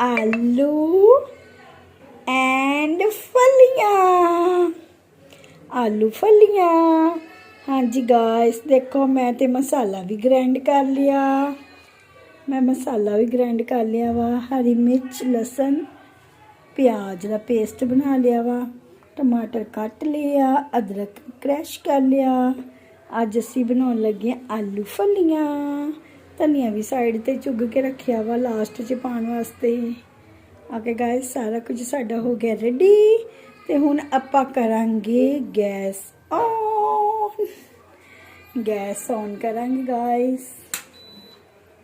आलू एंड फलिया। आलू फलिया। हाँ जी गाइस देखो मैं तो मसाला भी ग्राइंड कर लिया। मैं मसाला भी ग्राइंड कर लिया वा। हरी मिर्च लसन प्याज का पेस्ट बना लिया वा। टमाटर कट लिया, अदरक क्रैश कर लिया। अज असी बना लगे आलू फलियाँ। ਧਨੀਆ ਵੀ ਸਾਈਡ ਤੇ ਚੁੱਗ ਕੇ ਰੱਖਿਆ ਵਾ ਲਾਸਟ 'ਚ ਪਾਉਣ ਵਾਸਤੇ। ਆ ਕੇ ਗਾਇਸ ਸਾਰਾ ਕੁਝ ਸਾਡਾ ਹੋ ਗਿਆ ਰੈਡੀ ਤੇ ਹੁਣ ਆਪਾਂ ਕਰਾਂਗੇ ਗੈਸ ਔਨ ਗੈਸ ਔਨ ਕਰਾਂਗੇ ਗਾਇਸ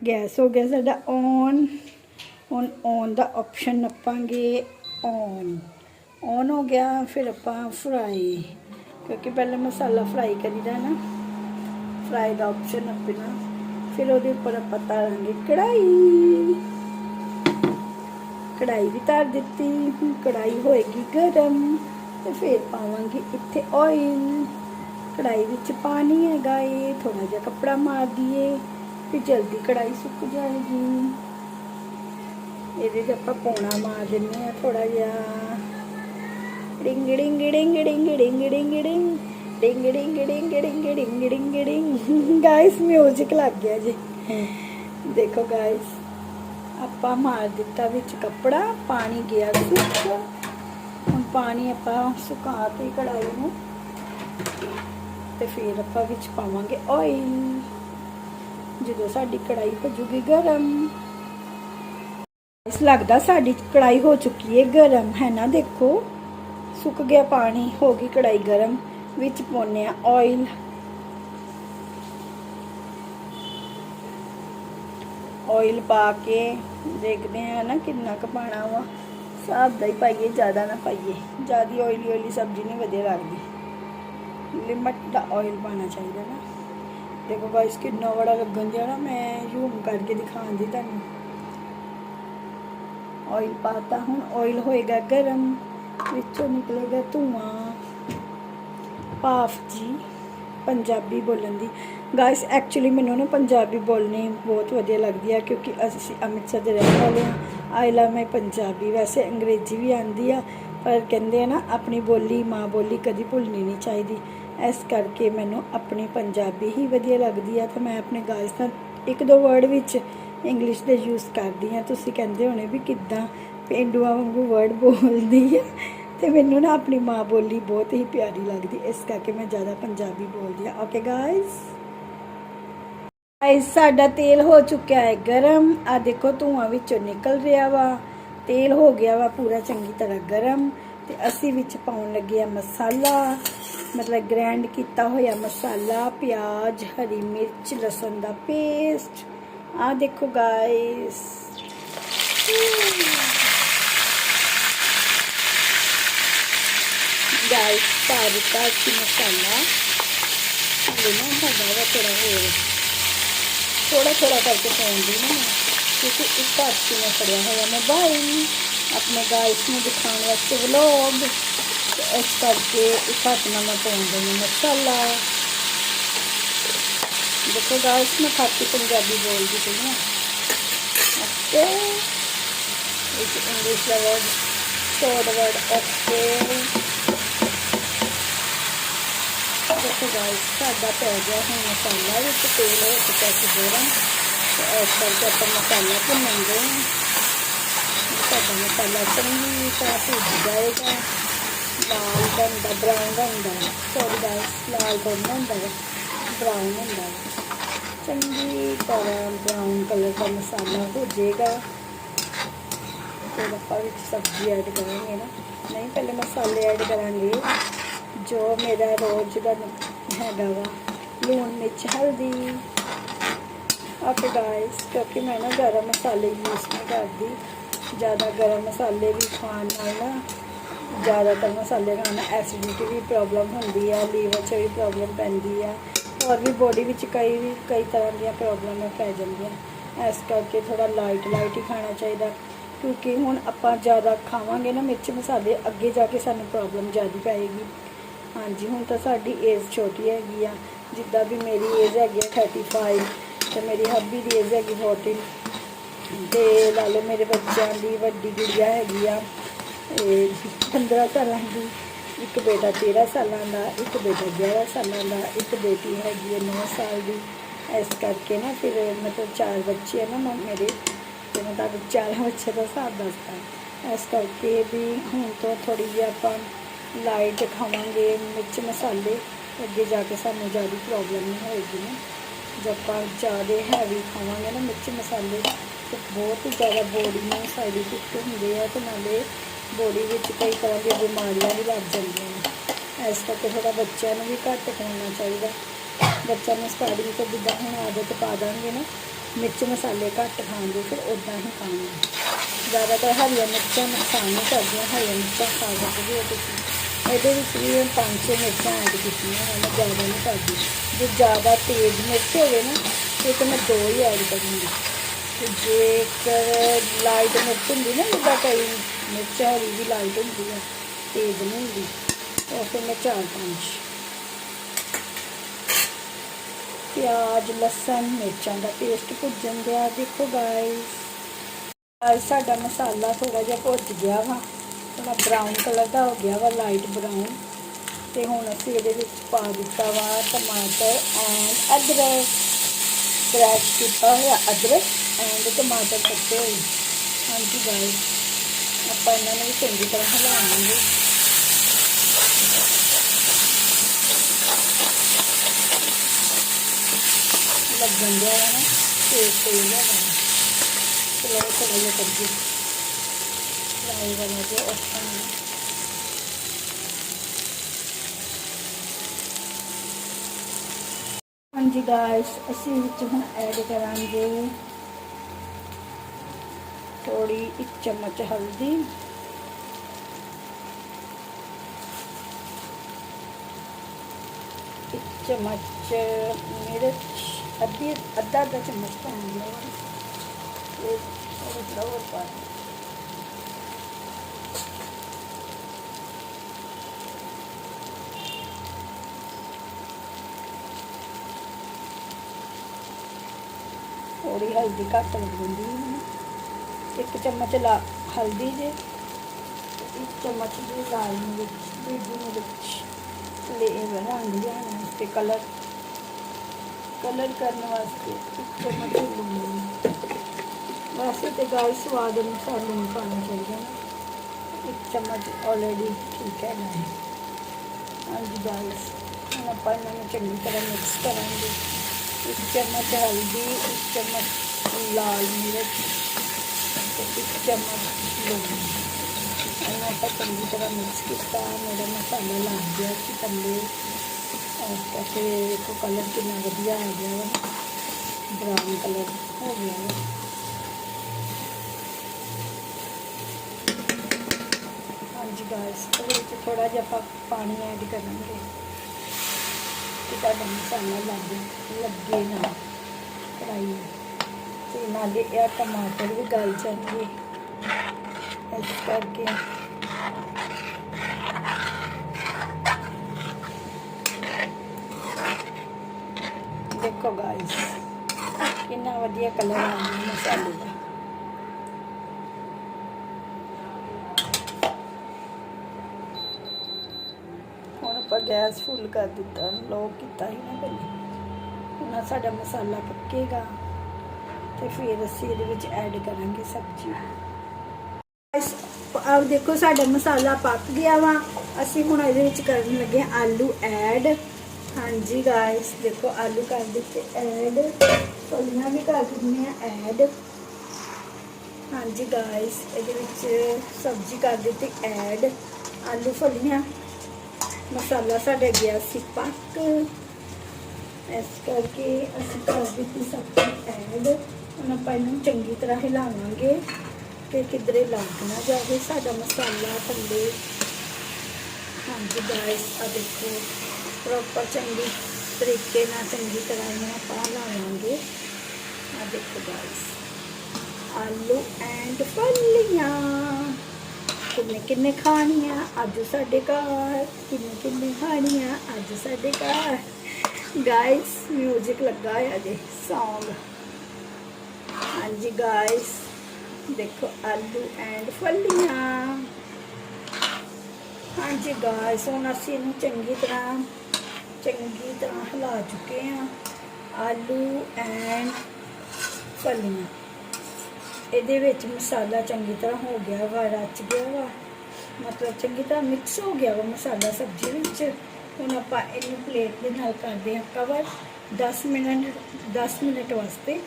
ਗੈਸ ਹੋ ਗਿਆ ਸਾਡਾ ਔਨ ਹੁਣ ਔਨ ਦਾ ਆਪਸ਼ਨ ਨੱਪਾਂਗੇ ਔਨ ਔਨ ਹੋ ਗਿਆ, ਫਿਰ ਆਪਾਂ ਫਰਾਈ ਕਿਉਂਕਿ ਪਹਿਲੇ ਮਸਾਲਾ ਫਰਾਈ ਕਰੀਦਾ ਨਾ। ਫਰਾਈ ਦਾ ਆਪਸ਼ਨ ਨੱਪਣਾ। ਫਿਰ ਉਹਦੇ ਉੱਪਰ ਆਪਾਂ ਤਾਰਾਂਗੇ ਕੜਾਈ। ਕੜਾਈ ਵੀ ਤਾਰ ਦਿੱਤੀ, ਹੁਣ ਕੜਾਈ ਹੋਏਗੀ ਗਰਮ ਤੇ ਫਿਰ ਪਾਵਾਂਗੇ ਇੱਥੇ ਆਇਲ ਕੜਾਈ ਵਿੱਚ ਪਾਣੀ ਹੈਗਾ ਏ ਥੋੜਾ ਜਿਹਾ ਕੱਪੜਾ ਮਾਰ ਦਈਏ ਤੇ ਜਲਦੀ ਕੜਾਈ ਸੁੱਕ ਜਾਏਗੀ। ਇਹਦੇ 'ਚ ਆਪਾਂ ਪੌਣਾ ਮਾਰ ਦਿੰਨੇ ਆ ਥੋੜਾ ਜਿਹਾ। ਡਿੰਗ ਡਿੰਗ ਡਿੰਗ ਡਿੰਗ ਡਿੰਗ ਡਿੰਗ ਡਿੰਗ। ਡਿੰਗ ਡਿੰਗ ਡਿੰਗ ਡਿੰਗ ਡਿੰਗ ਡਿੰਗ ਡਿੰਗ ਗਾਇਸ ਮਿਊਜ਼ਿਕ ਲੱਗ ਗਿਆ ਜੀ ਦੇਖੋ ਗਾਇਸ ਆਪਾਂ ਮਾਰ ਦਿੱਤਾ ਵਿੱਚ ਕੱਪੜਾ ਪਾਣੀ ਗਿਆ ਸੁੱਕ ਹੁਣ ਪਾਣੀ ਆਪਾਂ ਸੁਕਾ ਕੇ ਕੜਾਈ ਨੂੰ ਤੇ ਫਿਰ ਆਪਾਂ ਵਿੱਚ ਪਾਵਾਂਗੇ ਆਇਲ ਜਦੋਂ ਸਾਡੀ ਕੜਾਈ ਹੋ ਗਰਮ ਇਸ ਲੱਗਦਾ ਸਾਡੀ ਕੜਾਈ ਹੋ ਚੁੱਕੀ ਹੈ ਗਰਮ ਹੈ ਨਾ ਦੇਖੋ ਸੁੱਕ ਗਿਆ ਪਾਣੀ ਹੋ ਗਈ ਕੜਾਈ ਗਰਮ विच पाने ऑयल ऑयल पा के देखते हैं ना कि क पाना वा हिसाब का ही पाइए ज़्यादा ना पाइए ज़्यादा ऑयली ऑयली सब्ज़ी नहीं वजिए लगती लिमिट का ऑयल पाना चाहिए ना देखो बस कि बड़ा लगन दिया ना मैं यूम करके दिखा दी तुम ऑयल पाता हूँ ऑयल होएगा गर्म बिचों निकलेगा धुआँ ਭਾਫ ਜੀ ਪੰਜਾਬੀ ਬੋਲਣ ਦੀ। ਗਾਇਸ ਐਕਚੁਅਲੀ ਮੈਨੂੰ ਨਾ ਪੰਜਾਬੀ ਬੋਲਣੀ ਬਹੁਤ ਵਧੀਆ ਲੱਗਦੀ ਆ ਕਿਉਂਕਿ ਅਸੀਂ ਅੰਮ੍ਰਿਤਸਰ ਦੇ ਰਹਿਣ ਵਾਲੇ ਹਾਂ। I love my Punjabi. ਵੈਸੇ ਅੰਗਰੇਜ਼ੀ ਵੀ ਆਂਦੀ ਆ, ਪਰ ਕਹਿੰਦੇ ਆ ਨਾ, ਆਪਣੀ ਬੋਲੀ, ਮਾਂ ਬੋਲੀ ਕਦੀ ਭੁੱਲਣੀ ਨਹੀਂ ਚਾਹੀਦੀ। ਇਸ ਕਰਕੇ ਮੈਨੂੰ ਆਪਣੀ ਪੰਜਾਬੀ ਹੀ ਵਧੀਆ ਲੱਗਦੀ ਆ ਤੇ ਮੈਂ ਆਪਣੇ ਗਾਇਸ ਨਾਲ ਇੱਕ ਦੋ ਵਰਡ ਵਿੱਚ ਇੰਗਲਿਸ਼ ਦੇ ਯੂਜ਼ ਕਰਦੀ ਆ। ਤੁਸੀਂ ਕਹਿੰਦੇ ਹੋਣੇ ਵੀ ਕਿੱਦਾਂ ਪੇਂਡੂਆਂ ਵਾਂਗੂ ਵਰਡ ਬੋਲਦੀ ਆ। ਤੇ ਮੈਨੂੰ ਨਾ ਆਪਣੀ ਮਾਂ ਬੋਲੀ ਬਹੁਤ ਹੀ ਪਿਆਰੀ ਲੱਗਦੀ, ਇਸ ਕਰਕੇ ਮੈਂ ਜ਼ਿਆਦਾ ਪੰਜਾਬੀ ਬੋਲਦੀ ਆ ਓਕੇ ਗਾਇਸ ਗਾਇਸ ਸਾਡਾ ਤੇਲ ਹੋ ਚੁੱਕਿਆ ਹੈ ਗਰਮ। ਆ ਦੇਖੋ, ਧੂਆਂ ਵਿੱਚੋਂ ਨਿਕਲ ਰਿਹਾ ਵਾ। ਤੇਲ ਹੋ ਗਿਆ ਵਾ ਪੂਰਾ ਚੰਗੀ ਤਰ੍ਹਾਂ ਗਰਮ ਤੇ ਅਸੀਂ ਵਿੱਚ ਪਾਉਣ ਲੱਗੇ ਆ ਮਸਾਲਾ। ਮਤਲਬ ਗ੍ਰੈਂਡ ਕੀਤਾ ਹੋਇਆ ਮਸਾਲਾ, ਪਿਆਜ਼, ਹਰੀ ਮਿਰਚ, ਲਸਣ ਦਾ ਪੇਸਟ ਆ ਦੇਖੋ ਗਾਇਸ ਗਾਇਸ ਪਾਰਤਾ ਸੀ ਮਸਾਲਾ। ਇਹ ਨਾ ਹੈਗਾ ਥੋੜਾ ਹੋਰ ਥੋੜਾ ਥੋੜਾ ਕਰਕੇ ਪਾਉਂਦੀ ਨਾ। ਕਿਉਂਕਿ ਇੱਕ ਹੱਥ 'ਚ ਮੈਂ ਫੜਿਆ ਹੋਇਆ। ਮੋਬਾਈਲ ਆਪਣੇ ਗਾਇਸ ਨੂੰ ਦਿਖਾਉਣ ਵਾਸਤੇ ਵਲੌਗ ਇਸ ਕਰਕੇ ਇੱਕ ਹੱਥ ਨਾਲ ਮੈਂ ਪਾਉਂਦੀ ਹਾਂ ਮਸਾਲਾ। ਦੇਖੋ ਗਾਇਸ ਮੈਂ ਖਾਤੀ ਪੰਜਾਬੀ ਬੋਲਦੀ ਪਈ ਹਾਂ। ਓਕੇ। ਇੱਕ ਇੰਗਲਿਸ਼ ਦਾ ਵਰਡ ਸ਼ੋਰਟ ਵਰਡ ਓਕੇ। ਦੇਖੋ ਗਾਇਸ ਸਾਡਾ ਪੈ ਗਿਆ ਹੁਣ ਮਸਾਲਾ ਵਿੱਚ ਤੇਲ ਹੋ ਚੁੱਕਾ ਸੀ ਤੇ ਇਸ ਕਰਕੇ ਆਪਾਂ ਮਸਾਲਾ ਭੁੰਨਾਂਗੇ। ਸਾਡਾ ਮਸਾਲਾ ਚੰਗੀ ਤਰ੍ਹਾਂ ਭੁੱਜ ਜਾਏਗਾ। ਲਾਲ ਬਣਦਾ ਬਰਾਊਨ ਬਣਦਾ। ਸੌਰੀ ਗਾਇਸ ਲਾਲ ਬਣਦਾ ਹੁੰਦਾ ਹੈ ਬਰਾਊਨ ਹੁੰਦਾ ਹੈ ਚੰਗੀ ਤਰ੍ਹਾਂ ਬਰਾਊਨ ਕਲਰ ਦਾ ਮਸਾਲਾ ਭੁੱਜੇਗਾ ਜਾਏਗਾ। ਫਿਰ ਆਪਾਂ ਵਿੱਚ ਸਬਜ਼ੀ ਐਡ ਕਰਾਂਗੇ ਨਾ। ਨਹੀਂ, ਪਹਿਲੇ ਮਸਾਲੇ ਐਡ ਕਰਾਂਗੇ। ਜੋ ਮੇਰਾ ਰੋਜ਼ ਦਾ ਹੈਗਾ ਵਾ। ਲੂਣ ਮਿਰਚ, ਹਲਦੀ। ਓਕੇ ਗਾਇਸ ਕਿਉਂਕਿ ਮੈਂ ਨਾ ਗਰਮ ਮਸਾਲੇ ਯੂਜ਼ ਨਹੀਂ ਕਰਦੀ। ਜ਼ਿਆਦਾ ਗਰਮ ਮਸਾਲੇ ਵੀ ਖਾਣ ਨਾਲ ਨਾ ਜ਼ਿਆਦਾਤਰ ਮਸਾਲੇ ਖਾਣ ਨਾਲ ਐਸਿਡਿਟੀ ਵੀ ਪ੍ਰੋਬਲਮ ਹੁੰਦੀ ਆ, ਲੀਵਰ 'ਚ ਵੀ ਪ੍ਰੋਬਲਮ ਪੈਂਦੀ ਆ। ਹੋਰ ਵੀ ਬੋਡੀ ਵਿੱਚ ਕਈ ਵੀ ਕਈ ਤਰ੍ਹਾਂ ਦੀਆਂ ਪ੍ਰੋਬਲਮਾਂ ਪੈ ਜਾਂਦੀਆਂ। ਇਸ ਕਰਕੇ ਥੋੜਾ ਲਾਈਟ ਲਾਈਟ ਹੀ ਖਾਣਾ ਚਾਹੀਦਾ। ਕਿਉਂਕਿ ਹੁਣ ਆਪਾਂ ਜ਼ਿਆਦਾ ਖਾਵਾਂਗੇ ਨਾ ਮਿਰਚ ਮਸਾਲੇ, ਅੱਗੇ ਜਾ ਕੇ ਸਾਨੂੰ ਪ੍ਰੋਬਲਮ ਜ਼ਿਆਦਾ ਪਏਗੀ। ਹਾਂਜੀ, ਹੁਣ ਤਾਂ ਸਾਡੀ ਏਜ ਛੋਟੀ ਹੈਗੀ ਆ। ਜਿੱਦਾਂ ਵੀ ਮੇਰੀ ਏਜ ਹੈਗੀ ਆ 35 ਤੇ ਮੇਰੀ ਹੱਬੀ ਦੀ ਏਜ ਹੈਗੀ 14 ਤੇ ਲਾ ਲਓ ਮੇਰੇ ਬੱਚਿਆਂ ਦੀ ਵੱਡੀ ਗੁੜੀਆ ਹੈਗੀ ਆ ਇਹ 15 ਸਾਲਾਂ ਦੀ, ਇੱਕ ਬੇਟਾ 13 ਸਾਲਾਂ ਦਾ, ਇੱਕ ਬੇਟਾ 11 ਸਾਲਾਂ ਦਾ, ਇੱਕ ਬੇਟੀ ਹੈਗੀ ਹੈ 9 ਸਾਲ ਦੀ। ਇਸ ਕਰਕੇ ਨਾ ਫਿਰ ਮਤਲਬ ਚਾਰ ਬੱਚੇ ਆ ਨਾ ਮ- ਮੇਰੇ, ਤੇ ਮੈਂ ਤੁਹਾਨੂੰ ਚਾਰ ਬੱਚੇ ਦਾ ਹਿਸਾਬ ਦੱਸਦਾ। ਇਸ ਕਰਕੇ ਵੀ ਹੁਣ ਤੋਂ ਥੋੜੀ ਜਿਹੀ ਆਪਾਂ ਲਾਈਟ ਖਾਵਾਂਗੇ ਮਿਰਚ ਮਸਾਲੇ। ਅੱਗੇ ਜਾ ਕੇ ਸਾਨੂੰ ਜ਼ਿਆਦਾ ਪ੍ਰੋਬਲਮ ਨਹੀਂ ਹੋਏਗੀ ਨਾ। ਜੇ ਆਪਾਂ ਜ਼ਿਆਦਾ ਹੈਵੀ ਖਾਵਾਂਗੇ ਨਾ ਮਿਰਚ ਮਸਾਲੇ, ਤੇ ਬਹੁਤ ਜ਼ਿਆਦਾ ਬੋਡੀ ਨੂੰ ਸਾਈਡ ਇਫੈਕਟ ਹੁੰਦੇ ਆ ਤੇ ਨਾਲੇ ਬੋਡੀ ਵਿੱਚ ਕਈ ਤਰ੍ਹਾਂ ਦੀਆਂ ਬਿਮਾਰੀਆਂ ਵੀ ਲੱਗ ਜਾਂਦੀਆਂ ਨੇ। ਇਸ ਕਰਕੇ ਥੋੜਾ ਬੱਚਿਆਂ ਨੂੰ ਵੀ ਘੱਟ ਖਾਣਾ ਚਾਹੀਦਾ। ਬੱਚਿਆਂ ਨੂੰ ਸਟਾਰਟਿੰਗ ਤੋਂ ਜਿੱਦਾਂ ਹੁਣ ਆਦਤ ਪਾ ਦਾਂਗੇ ਨਾ, ਮਿਰਚ ਮਸਾਲੇ ਘੱਟ ਖਾਣਗੇ ਦੀ ਫਿਰ ਉਦਾਂ ਹੀ ਖਾਣਗੇ। ਜ਼ਿਆਦਾਤਰ ਹਰੀਆਂ ਮਿਰਚਾਂ ਨੁਕਸਾਨ ਨਹੀਂ ਕਰਦੀਆਂ, ਹਰੀਆਂ ਮਿਰਚਾਂ ਖਾ ਸਕਦੇ ਹੋ ਤੁਸੀਂ। ਇਹਦੇ ਵਿੱਚ ਵੀ ਮੈਂ ਪੰਜ ਛੇ ਮਿਰਚਾਂ ਐਡ ਕੀਤੀਆਂ ਹਨ ਜ਼ਿਆਦਾ ਨਹੀਂ ਕਰਦੀ। ਜੇ ਜ਼ਿਆਦਾ ਤੇਜ਼ ਮਿਰਚ ਹੋਵੇ ਨਾ ਫਿਰ ਤਾਂ ਮੈਂ ਦੋ ਹੀ ਐਡ ਕਰੂੰਗੀ। ਤੇ ਜੇਕਰ ਲਾਈਟ ਮਿਰਚ ਹੁੰਦੀ ਨਾ, ਜਿੱਦਾਂ ਕਈ ਮਿਰਚ ਹਰੀ ਵੀ ਲਾਈਟ ਹੁੰਦੀ ਹੈ ਤੇਜ਼ ਨਹੀਂ ਹੁੰਦੀ ਉਹ ਫਿਰ ਮੈਂ ਚਾਰ ਪੰਜ। ਪਿਆਜ਼, ਲਸਣ, ਮਿਰਚਾਂ ਦਾ ਪੇਸਟ ਭੁੱਜਣ ਦਿਆ। ਦੇਖੋ ਗਾਇਸ ਸਾਡਾ ਮਸਾਲਾ ਥੋੜਾ ਜਿਹਾ ਭੁੱਜ ਗਿਆ ਵਾ। ਥੋੜਾ ਬਰਾਊਨ ਕਲਰ ਦਾ ਹੋ ਗਿਆ ਵਾ ਲਾਈਟ ਬਰਾਊਨ ਤੇ ਹੁਣ ਅਸੀਂ ਇਹਦੇ ਵਿੱਚ ਪਾ ਦਿੱਤਾ ਵਾ ਟਮਾਟਰ ਐਂਡ ਅਦਰਕ। ਕ੍ਰੈਸ਼ ਕੀਤਾ ਹੋਇਆ ਅਦਰਕ ਐਂਡ ਟਮਾਟਰ ਕੱਟੇ ਹੋਏ। ਹਾਂਜੀ ਗਾਇਸ ਆਪਾਂ ਇਹਨਾਂ ਨੂੰ ਵੀ ਚੰਗੀ ਤਰ੍ਹਾਂ ਹਿਲਾਵਾਂਗੇ। ਲੱਗਣ ਦਿਆ ਵਾ ਨਾ, ਤੇ ਤੇਲ ਲਗਾਉਣਾ ਚਲੋ ਥੋੜਾ ਜਿਹਾ ਕੱਢੀ ਫਰਾਈ ਵਾਲਾ ਹਾਂਜੀ ਗਾਇਸ ਅਸੀਂ ਵਿੱਚ ਹੁਣ ਐਡ ਕਰਾਂਗੇ ਥੋੜੀ ਇੱਕ ਚਮਚ ਹਲਦੀ। ਇੱਕ ਚਮਚ ਮਿਰਚ, ਅੱਧੀ ਅੱਧਾ ਅੱਧਾ ਚਮਚ ਪਾਉਂਗੇ ਇਹ ਥੋੜਾ ਹੋਰ ਪਾ ਥੋੜੀ ਹਲਦੀ ਘੱਟ ਲੱਗਦੀ ਹੈ ਮੈਨੂੰ। ਇੱਕ ਚਮਚ ਲਾ, ਹਲਦੀ ਜੇ। ਤੇ ਇੱਕ ਚਮਚ ਦੀ ਲਾਲ ਮਿਰਚ, ਬੀਜੀ ਮਿਰਚ। ਲੈ ਰੰਗ ਲਿਆਉਣ ਵਾਸਤੇ ਕਲਰ। ਕਲਰ ਕਰਨ ਵਾਸਤੇ ਇੱਕ ਚਮਚ ਲੂਣ। ਵੈਸੇ ਤੇ ਗਾਇ ਸਵਾਦ ਅਨੁਸਾਰ ਲੂਣ ਪਾਉਣਾ ਚਾਹੀਦਾ ਨਾ। ਇੱਕ ਚਮਚ ਆਲਰੇਡੀ ਠੀਕ ਹੈ ਨਾ। ਹਾਂਜੀ ਗਾਇਸ ਹੁਣ ਆਪਾਂ ਇਹਨਾਂ ਨੂੰ ਚੰਗੀ ਤਰ੍ਹਾਂ ਮਿਕਸ ਕਰਾਂਗੇ। ਇੱਕ ਚਮਚ ਹਲਦੀ, ਇੱਕ ਚਮਚ ਲਾਲ ਮਿਰਚ ਤੇ ਇੱਕ ਚਮਚ ਲੂਣ। ਇਹਨਾਂ ਆਪਾਂ ਚੰਗੀ ਤਰ੍ਹਾਂ ਮਿਕਸ ਕੀਤਾ, ਮੇਰਾ ਮਸਾਲਾ ਲੱਗ ਗਿਆ ਸੀ ਥੱਲੇ। ਔਰ ਕਰਕੇ ਦੇਖੋ ਕਲਰ ਕਿੰਨਾ ਵਧੀਆ ਆ ਗਿਆ ਵਾ। ਬਰਾਊਨ ਕਲਰ ਹੋ ਗਿਆ ਵਾ। ਹਾਂਜੀ ਗਾਇਸ ਇਹਦੇ ਵਿੱਚ ਥੋੜਾ ਜਿਹਾ ਆਪਾਂ ਪਾਣੀ ਐਡ ਕਰਾਂਗੇ। ਕਿ ਤੁਹਾਡਾ ਮਸਾਲਾ ਲੱਗ, ਲੱਗੇ ਨਾ। ਕੜਾਈ ਤੇ ਨਾਲੇ ਇਹ ਟਮਾਟਰ ਵੀ ਗਲ ਜਾਣਗੇ ਇਸ ਕਰਕੇ ਦੇਖੋ ਗਾਇਸ ਕਿੰਨਾ ਵਧੀਆ ਕਲਰ ਆ ਗਿਆ, ਮਸਾਲੇ ਦਾ ਹੁਣ ਆਪਾਂ ਗੈਸ ਫੁੱਲ ਕਰ ਦਿੱਤਾ ਲੋ ਕੀਤਾ ਹੀ ਨਾ ਪਹਿਲੇ। ਹੁਣ ਸਾਡਾ ਮਸਾਲਾ ਪੱਕੇਗਾ ਤੇ ਫਿਰ ਅਸੀਂ ਇਹਦੇ ਵਿੱਚ ਐਡ ਕਰਾਂਗੇ ਸਬਜ਼ੀ। ਆਪ ਦੇਖੋ ਸਾਡਾ ਮਸਾਲਾ ਪੱਕ ਗਿਆ ਵਾ। ਅਸੀਂ ਹੁਣ ਇਹਦੇ ਵਿੱਚ ਕਰਨ ਲੱਗੇ ਆਲੂ ਐਡ ਹਾਂਜੀ ਗਾਇਸ ਦੇਖੋ ਆਲੂ ਕਰ ਦਿੱਤੇ ਐਡ ਫਲੀਆਂ ਵੀ ਕਰ ਦਿੰਦੇ ਆ ਐਡ ਹਾਂਜੀ ਗਾਇਸ ਇਹਦੇ ਵਿੱਚ ਸਬਜ਼ੀ ਕਰ ਦਿੱਤੀ ਐਡ ਆਲੂ ਫਲੀਆਂ। ਮਸਾਲਾ ਸਾਡਾ ਗਿਆ ਸੀ ਪੱਕ। ਇਸ ਕਰਕੇ ਅਸੀਂ ਕਰ ਦਿੱਤੀ ਸਬਜ਼ੀ ਐਡ ਹੁਣ ਆਪਾਂ ਇਹਨੂੰ ਚੰਗੀ ਤਰ੍ਹਾਂ ਹਿਲਾਵਾਂਗੇ ਕਿ ਕਿਧਰੇ ਲੱਗ ਨਾ ਜਾਵੇ। ਸਾਡਾ ਮਸਾਲਾ ਥੱਲੇ ਹਾਂਜੀ ਗਾਇਸ ਆ ਦੇਖੋ ਪ੍ਰੋਪਰ ਚੰਗੀ ਤਰੀਕੇ ਨਾਲ ਚੰਗੀ ਤਰ੍ਹਾਂ ਇਹਨੂੰ ਆਪਾਂ ਲਾਵਾਂਗੇ ਆ ਦੇਖੋ ਗਾਇਸ ਆਲੂ ਐਂਡ ਫਲੀਆਂ। ਕਿੰਨੇ ਕਿੰਨੇ ਖਾਣੀਆਂ? ਅੱਜ ਸਾਡੇ ਘਰ। ਕਿੰਨੇ ਕਿੰਨੇ ਖਾਣੀਆਂ? ਅੱਜ ਸਾਡੇ ਘਰ। ਗਾਇਸ 뮤직 ਲੱਗਾ ਹੈ ਜੀ, Song ਹਾਂਜੀ ਗਾਇਸ ਦੇਖੋ ਆਲੂ ਐਂਡ ਫਲੀਆਂ। ਹਾਂਜੀ ਗਾਇਸ ਹੁਣ ਅਸੀਂ ਇਹਨੂੰ ਚੰਗੀ ਤਰ੍ਹਾਂ ਚੰਗੀ ਤਰ੍ਹਾਂ ਹਿਲਾ ਚੁੱਕੇ ਹਾਂ। ਆਲੂ ਐਂਡ ਫਲੀਆਂ। ਇਹਦੇ ਵਿੱਚ ਮਸਾਲਾ ਚੰਗੀ ਤਰ੍ਹਾਂ ਹੋ ਗਿਆ ਵਾ, ਰਚ ਗਿਆ ਵਾ। ਮਤਲਬ ਚੰਗੀ ਤਰ੍ਹਾਂ ਮਿਕਸ ਹੋ ਗਿਆ ਵਾ ਮਸਾਲਾ ਸਬਜ਼ੀ ਵਿੱਚ। ਹੁਣ ਆਪਾਂ ਇਹਨੂੰ ਪਲੇਟ ਦੇ ਨਾਲ ਕਰਦੇ ਹਾਂ ਕਵਰ 10 ਮਿੰਟ 10 ਮਿੰਟ ਵਾਸਤੇ।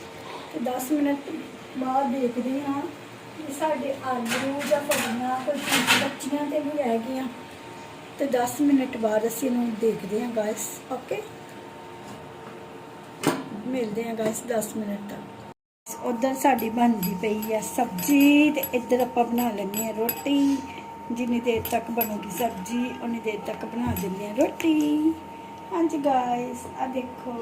ਤੇ 10 ਮਿੰਟ ਬਾਅਦ ਦੇਖਦੇ ਹਾਂ ਕਿ ਸਾਡੇ ਆਲੂ ਜਾਂ ਫਲੀਆਂ ਕੋਈ ਚੀਜ਼ ਕੱਚੀਆਂ ਤੇ ਨਹੀਂ ਰਹਿ ਗਈਆਂ। ਤੇ 10 ਮਿੰਟ ਬਾਅਦ ਅਸੀਂ ਇਹਨੂੰ ਦੇਖਦੇ ਹਾਂ ਗਾਇਸ ਓਕੇ ਮਿਲਦੇ ਹਾਂ ਗਾਇਸ 10 ਮਿੰਟ ਤੱਕ। ਉਧਰ ਸਾਡੀ ਬਣਦੀ ਪਈ ਆ ਸਬਜ਼ੀ ਤੇ ਇੱਧਰ ਆਪਾਂ ਬਣਾ ਲੈਂਦੇ ਆ ਰੋਟੀ। ਜਿੰਨੀ ਦੇਰ ਤੱਕ ਬਣੂਗੀ ਸਬਜ਼ੀ, ਉਨੀ ਦੇਰ ਤੱਕ ਬਣਾ ਦਿੰਦੇ ਆ ਰੋਟੀ। ਹਾਂਜੀ ਗਾਇਸ ਆ ਦੇਖੋ।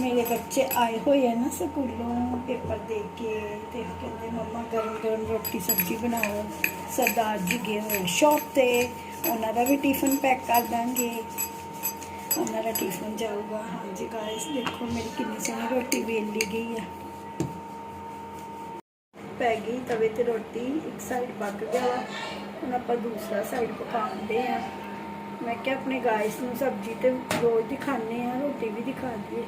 ਮੇਰੇ ਬੱਚੇ ਆਏ ਹੋਏ ਆ ਨਾ ਸਕੂਲੋਂ, ਪੇਪਰ ਦੇ ਕੇ ਤੇ ਕਹਿੰਦੇ, ਮੰਮਾ, ਗਰਮ ਗਰਮ ਰੋਟੀ ਸਬਜ਼ੀ ਬਣਾਓ। ਸਰਦਾਰ ਜੀ ਗਏ ਹੋਏ ਸ਼ੌਪ ਤੇ, ਉਹਨਾਂ ਦਾ ਵੀ ਟਿਫਨ ਪੈਕ ਕਰ ਦਾਂਗੇ। ਉਹਨਾਂ ਦਾ ਟਿਫਨ ਜਾਊਗਾ। ਹਾਂਜੀ ਗਾਇਸ ਦੇਖੋ ਮੇਰੀ ਕਿੰਨੀ ਸੋਹਣੀ ਰੋਟੀ ਵੇਲ ਗਈ ਆ। ਪੈ ਗਈ ਤਵੇ ਤੇ ਰੋਟੀ, ਇੱਕ ਸਾਈਡ ਪੱਕ ਗਿਆ ਵਾ। ਹੁਣ ਆਪਾਂ ਦੂਸਰਾ ਸਾਈਡ ਪਕਾਉਂਦੇ ਆ। ਮੈਂ ਕਿਹਾ ਆਪਣੇ ਗਾਇਸ ਨੂੰ ਸਬਜ਼ੀ ਤੇ ਰੋਜ਼ ਦਿਖਾਉਂਦੇ ਆ, ਰੋਟੀ ਵੀ ਦਿਖਾ ਦਈਏ।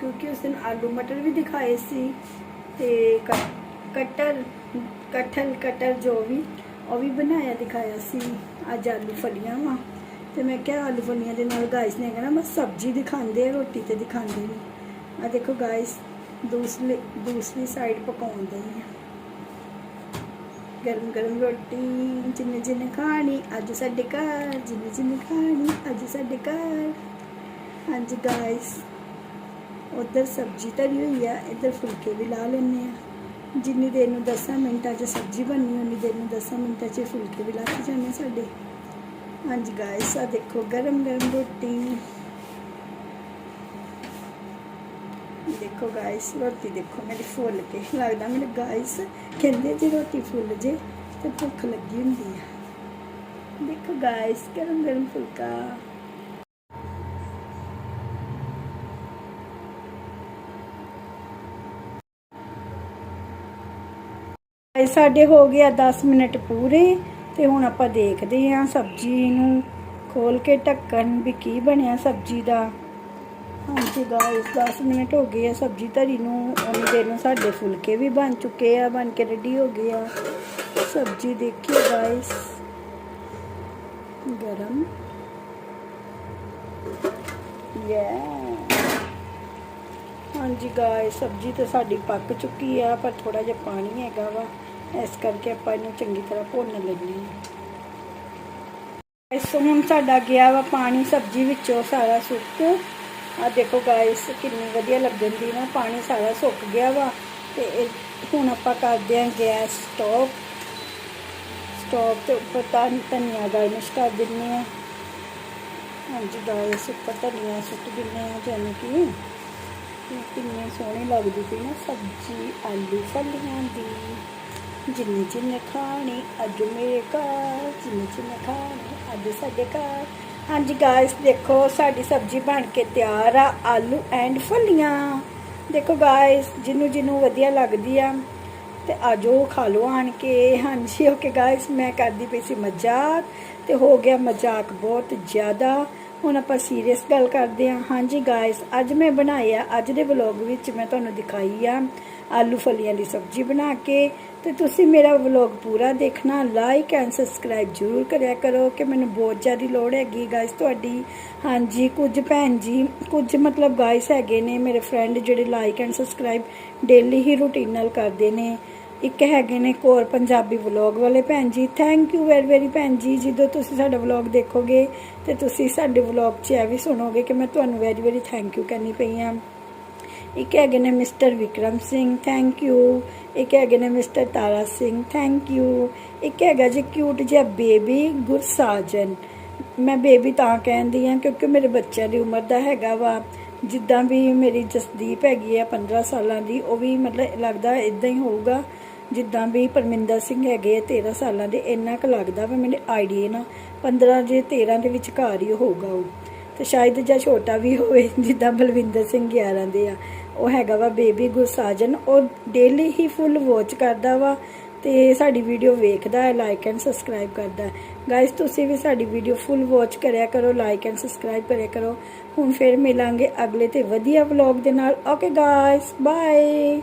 ਕਿਉਂਕਿ ਉਸ ਦਿਨ ਆਲੂ ਮਟਰ ਵੀ ਦਿਖਾਏ ਸੀ ਤੇ ਕ- ਕਟਰ ਕਟਲ ਕਟਰ ਜੋ ਵੀ, ਉਹ ਵੀ ਬਣਾਇਆ, ਦਿਖਾਇਆ ਸੀ। ਅੱਜ ਆਲੂ ਫਲੀਆਂ ਵਾ। ਤੇ ਮੈਂ ਕਿਹਾ ਆਲੂ ਫਲੀਆਂ ਦੇ ਨਾਲ ਗਾਇਸ ਨੇ ਕਹਿਣਾ ਬਸ ਸਬਜ਼ੀ ਦਿਖਾਉਂਦੇ ਆ, ਰੋਟੀ ਤੇ ਦਿਖਾਉਂਦੇ ਨਹੀਂ। ਆ ਦੇਖੋ ਗਾਇਸ ਦੂਸਰੀ ਦੂਸਰੀ ਸਾਈਡ ਪਕਾਉਂਦੇ ਆ। ਗਰਮ ਗਰਮ ਰੋਟੀ ਜਿੰਨੇ ਜਿੰਨੇ ਖਾਣੀ, ਅੱਜ ਸਾਡੇ ਘਰ ਜਿੰਨੇ ਜਿੰਨੇ ਖਾਣੀ, ਅੱਜ ਸਾਡੇ ਘਰ। ਹਾਂਜੀ ਗਾਇਸ ਉਧਰ ਸਬਜ਼ੀ ਧਰੀ ਹੋਈ ਆ, ਇੱਧਰ ਫੁਲਕੇ ਵੀ ਲਾ ਲੈਣੇ ਆ। ਜਿੰਨੀ ਦੇਰ ਨੂੰ 10 ਮਿੰਟਾਂ 'ਚ ਸਬਜ਼ੀ ਬਣਨੀ, ਉਨੀ ਦੇਰ ਨੂੰ 10 ਮਿੰਟਾਂ 'ਚ ਫੁਲਕੇ ਵੀ ਲਾ ਕੇ ਜਾਂਦੇ ਸਾਡੇ। ਹਾਂਜੀ ਗਾਇਸ ਆ ਦੇਖੋ, ਗਰਮ ਗਰਮ ਰੋਟੀ। ਦੇਖੋ ਗਾਇਸ ਰੋਟੀ ਦੇਖੋ ਮੇਰੀ ਫੁੱਲ ਕੇ। ਲੱਗਦਾ ਮੈਨੂੰ ਗਾਇਸ ਕਹਿੰਦੇ ਜੇ ਰੋਟੀ ਫੁੱਲ ਜੇ ਤੇ ਭੁੱਖ ਲੱਗੀ ਹੁੰਦੀ ਆ। ਦੇਖੋ ਗਾਇਸ ਗਰਮ ਗਰਮ ਫੁਲਕਾ। ਸਾਡੇ ਹੋ ਗਿਆ 10 ਮਿੰਟ ਪੂਰੇ। ਤੇ ਹੁਣ ਆਪਾਂ ਦੇਖਦੇ ਹਾਂ ਸਬਜ਼ੀ ਨੂੰ ਖੋਲ ਕੇ ਢੱਕਣ ਵੀ ਕੀ ਬਣਿਆ ਸਬਜ਼ੀ ਦਾ। ਹਾਂਜੀ ਗਾਇਸ 10 ਮਿੰਟ ਹੋ ਗਏ ਆ ਸਬਜ਼ੀ ਧਰੀ ਨੂੰ। ਉਹਨੇ ਦੇਰ ਨੂੰ ਸਾਡੇ ਫੁਲਕੇ ਵੀ ਬਣ ਚੁੱਕੇ ਆ, ਬਣ ਕੇ ਰੈਡੀ ਹੋ ਗਏ ਆ। ਸਬਜ਼ੀ ਦੇਖਿਓ ਗਾਇਸ ਗਰਮ। ਯਾ ਹਾਂਜੀ ਗਾਇਸ ਸਬਜ਼ੀ ਤਾਂ ਸਾਡੀ ਪੱਕ ਚੁੱਕੀ ਆ, ਪਰ ਥੋੜਾ ਜਿਹਾ ਪਾਣੀ ਹੈਗਾ ਵਾ। ਇਸ ਕਰਕੇ ਆਪਾਂ ਇਹਨੂੰ ਚੰਗੀ ਤਰ੍ਹਾਂ ਭੁੰਨ ਲੈਂਦੇ ਹਾਂ। ਇਸ ਹੁਣ ਸਾਡਾ ਗਿਆ ਵਾ ਪਾਣੀ ਸਬਜ਼ੀ ਵਿੱਚੋਂ ਸਾਰਾ ਸੁੱਕ। ਆ ਦੇਖੋ ਗਾਇਸ ਕਿੰਨੀ ਵਧੀਆ ਲੱਗਣ ਦੀ ਨਾ, ਪਾਣੀ ਸਾਰਾ ਸੁੱਕ ਗਿਆ ਵਾ। ਤੇ ਇਹ ਹੁਣ ਆਪਾਂ ਕਰਦੇ ਹਾਂ ਗੈਸ ਸਟੋਪ ਸਟੋਪ ਤੇ ਉੱਪਰ ਤਾਂ ਧਨੀਆ ਗਾਰਨਿਸ਼ ਕਰ ਦਿੰਨੇ ਆ ਹਾਂਜੀ ਗਾਇਸ ਉੱਪਰ ਧਨੀਆ ਸੁੱਟ ਦਿੰਨੇ ਆ ਜਾਨੀ ਕਿ ਕਿੰਨੀ ਸੋਹਣੀ ਲੱਗਦੀ ਪਈ ਨਾ ਸਬਜ਼ੀ, ਆਲੂ ਫਲੀਆਂ ਦੀ। ਜਿੰਨੇ ਜਿੰਨੇ ਖਾਣੀ, ਅੱਜ ਮੇਰੇ ਘਰ, ਜਿੰਨੇ ਜਿੰਨੇ ਖਾਣੀ, ਅੱਜ ਸਾਡੇ ਘਰ। ਹਾਂਜੀ ਗਾਇਸ ਦੇਖੋ, ਸਾਡੀ ਸਬਜ਼ੀ ਬਣ ਕੇ ਤਿਆਰ ਆ, ਆਲੂ ਐਂਡ ਫਲੀਆਂ। ਦੇਖੋ ਗਾਇਸ ਜਿਹਨੂੰ ਜਿਹਨੂੰ ਵਧੀਆ ਲੱਗਦੀ ਆ, ਤੇ ਆਜੋ ਖਾ ਲਓ ਆਣ ਕੇ। ਹਾਂਜੀ ਓਕੇ ਗਾਇਸ ਮੈਂ ਕਰਦੀ ਪਈ ਸੀ ਮਜ਼ਾਕ, ਤੇ ਹੋ ਗਿਆ ਮਜ਼ਾਕ ਬਹੁਤ ਜ਼ਿਆਦਾ। ਹੁਣ ਆਪਾਂ ਸੀਰੀਅਸ ਗੱਲ ਕਰਦੇ ਹਾਂ ਹਾਂਜੀ ਗਾਇਸ ਅੱਜ ਮੈਂ ਬਣਾਇਆ ਅੱਜ ਦੇ ਵਲੌਗ ਵਿੱਚ ਮੈਂ ਤੁਹਾਨੂੰ ਦਿਖਾਈ ਆ ਆਲੂ ਫਲੀਆਂ ਦੀ ਸਬਜ਼ੀ ਬਣਾ ਕੇ। ਤੇ ਤੁਸੀਂ ਮੇਰਾ ਵਲੌਗ ਪੂਰਾ ਦੇਖਣਾ ਲਾਈਕ ਐਂਡ ਸਬਸਕ੍ਰਾਈਬ ਜ਼ਰੂਰ ਕਰਿਆ ਕਰੋ ਕਿ ਮੈਨੂੰ ਬਹੁਤ ਜ਼ਿਆਦਾ ਲੋੜ ਹੈਗੀ ਗਾਇਸ ਤੁਹਾਡੀ। ਹਾਂਜੀ, ਕੁਝ ਭੈਣ ਜੀ, ਕੁਝ ਮਤਲਬ ਗਾਇਸ ਹੈਗੇ ਨੇ ਮੇਰੇ ਫਰੈਂਡ ਜਿਹੜੇ ਲਾਈਕ ਐਂਡ ਸਬਸਕ੍ਰਾਈਬ ਡੇਲੀ ਹੀ ਰੂਟੀਨ ਨਾਲ ਕਰਦੇ ਨੇ। ਇੱਕ ਹੈਗੇ ਨੇ ਕੋਰ ਪੰਜਾਬੀ ਵਲੌਗ ਵਾਲੇ ਭੈਣ ਜੀ। ਥੈਂਕ ਯੂ ਵੈਰੀ ਵੈਰੀ ਭੈਣ ਜੀ, ਜਦੋਂ ਤੁਸੀਂ ਸਾਡਾ ਵਲੌਗ ਦੇਖੋਗੇ ਤੇ ਤੁਸੀਂ ਸਾਡੇ ਵਲੌਗ 'ਚ ਇਹ ਵੀ ਸੁਣੋਗੇ ਕਿ ਮੈਂ ਤੁਹਾਨੂੰ ਵੈਰੀ ਵੈਰੀ ਥੈਂਕ ਯੂ ਕਰਨੀ ਪਈ ਆ ਇੱਕ ਹੈਗੇ ਨੇ mister Vikram Singh thank you ਇੱਕ ਹੈਗੇ ਨੇ mister Tara Singh thank you ਇੱਕ ਹੈਗਾ ਜੀ ਕਿਊਟ ਜਿਹਾ ਬੇਬੀ ਗੁਰਸਾਜਨ। ਮੈਂ ਬੇਬੀ ਤਾਂ ਕਹਿੰਦੀ ਆ ਕਿਉਂਕਿ ਮੇਰੇ ਬੱਚਿਆਂ ਦੀ ਉਮਰ ਦਾ ਹੈਗਾ ਵਾ। ਜਿੱਦਾਂ ਵੀ ਮੇਰੀ ਜਸਦੀਪ ਹੈਗੀ ਆ 15 ਸਾਲਾਂ ਦੀ, ਉਹ ਵੀ ਮਤਲਬ ਲੱਗਦਾ ਇਦਾਂ ਹੀ ਹੋਊਗਾ। ਜਿੱਦਾਂ ਵੀ ਪਰਮਿੰਦਰ ਸਿੰਘ ਹੈਗੇ ਆ 13 ਸਾਲਾਂ ਦੇ, ਇੰਨਾ ਕੁ ਲੱਗਦਾ ਵਾ ਮੇਰੇ ਆਈਡੀਆ ਨਾ। 15 ਜੇ 13 ਦੇ ਵਿਚਕਾਰ ਹੀ ਹੋਊਗਾ ਉਹ। ਤੇ ਸ਼ਾਇਦ ਜਾਂ ਛੋਟਾ ਵੀ ਹੋਵੇ, ਜਿੱਦਾਂ ਬਲਵਿੰਦਰ ਸਿੰਘ 11 ਦੇ ਆ। ਉਹ ਹੈਗਾ ਵਾ ਬੇਬੀ ਗੁਰਸਾਜਨ, ਉਹ ਡੇਲੀ ਹੀ ਫੁੱਲ ਵਾਚ ਕਰਦਾ ਵਾ ਤੇ ਸਾਡੀ ਵੀਡੀਓ ਵੇਖਦਾ ਹੈ ਲਾਈਕ ਐਂਡ ਸਬਸਕ੍ਰਾਈਬ ਕਰਦਾ ਹੈ। ਗਾਇਸ ਤੁਸੀਂ ਵੀ ਸਾਡੀ ਵੀਡੀਓ ਫੁੱਲ ਵਾਚ ਕਰਿਆ ਕਰੋ ਲਾਈਕ ਐਂਡ ਸਬਸਕ੍ਰਾਈਬ ਕਰਿਆ ਕਰੋ। ਹੁਣ ਫਿਰ ਮਿਲਾਂਗੇ ਅਗਲੇ ਤੇ ਵਧੀਆ ਵਲੌਗ ਦੇ ਨਾਲ। Okay guys bye